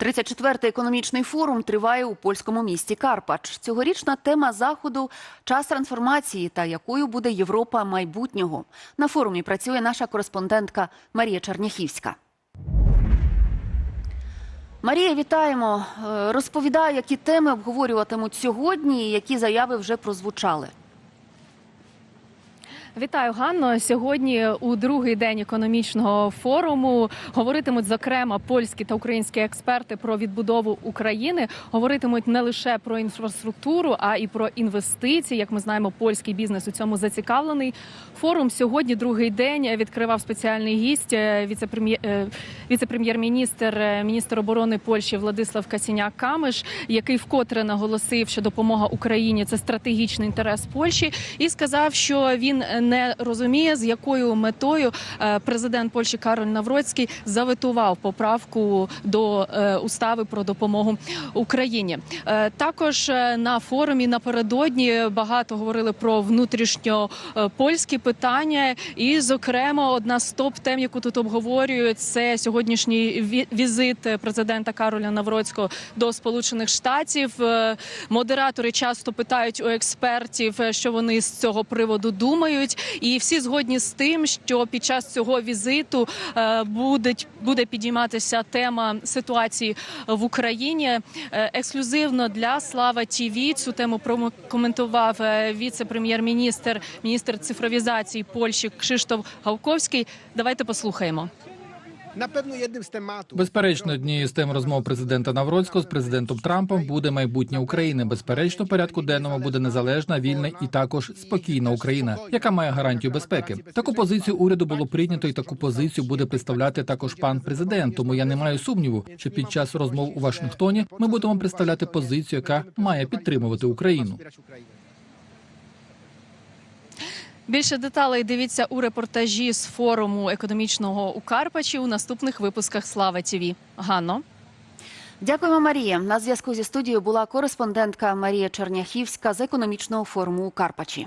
34-й економічний форум триває у польському місті Карпач. Цьогорічна тема заходу час трансформації та якою буде Європа майбутнього. На форумі працює наша кореспондентка Марія Черняхівська. Марія, вітаємо. Е, Розповідай, які теми обговорюватимуть сьогодні, і які заяви вже прозвучали. Вітаю, Ганно. Сьогодні у другий день економічного форуму говоритимуть зокрема польські та українські експерти про відбудову України. Говоритимуть не лише про інфраструктуру, а і про інвестиції. Як ми знаємо, польський бізнес у цьому зацікавлений. Форум сьогодні другий день відкривав спеціальний гість е, е, віце-прем'єр-міністр, е, міністр оборони Польщі Владислав Касіняк Камиш, який вкотре наголосив, що допомога Україні це стратегічний інтерес Польщі, і сказав, що він не розуміє, з якою метою е, президент Польщі Кароль Навроцький заветував поправку до е, устави про допомогу Україні. Е, Також на форумі напередодні багато говорили про внутрішньопольські питання, і, зокрема, одна з топ тем, яку тут обговорюють, це сьогоднішній ві- візит президента Кароля Навроцького до Сполучених Штатів. Модератори часто питають у експертів, що вони з цього приводу думають, і всі згодні з тим, що під час цього візиту е, буде, буде підійматися тема ситуації в Україні. Е, Ексклюзивно для Слава ТІВІ цю тему прокоментував е, віце-прем'єр-міністр, міністр цифровізації Польщі Кшиштоф Гавковський. Давайте послухаємо. Na pewno jednym z. Безперечно, однією з тем розмов президента Навроцького з президентом Трампом буде майбутнє України. Безперечно, порядку денному буде незалежна, вільна і також спокійна Україна, яка має гарантію безпеки. Таку позицію уряду було прийнято, і таку позицію буде представляти також пан президент. Тому я не маю сумніву, що під час розмов у Вашингтоні ми будемо представляти позицію, яка має підтримувати Україну. Більше деталей дивіться у репортажі з форуму економічного у Карпачі у наступних випусках Слава ТІВІ. Ганно. Дякуємо, Марія. На зв'язку зі студією була кореспондентка Марія Черняхівська з економічного форуму у Карпачі.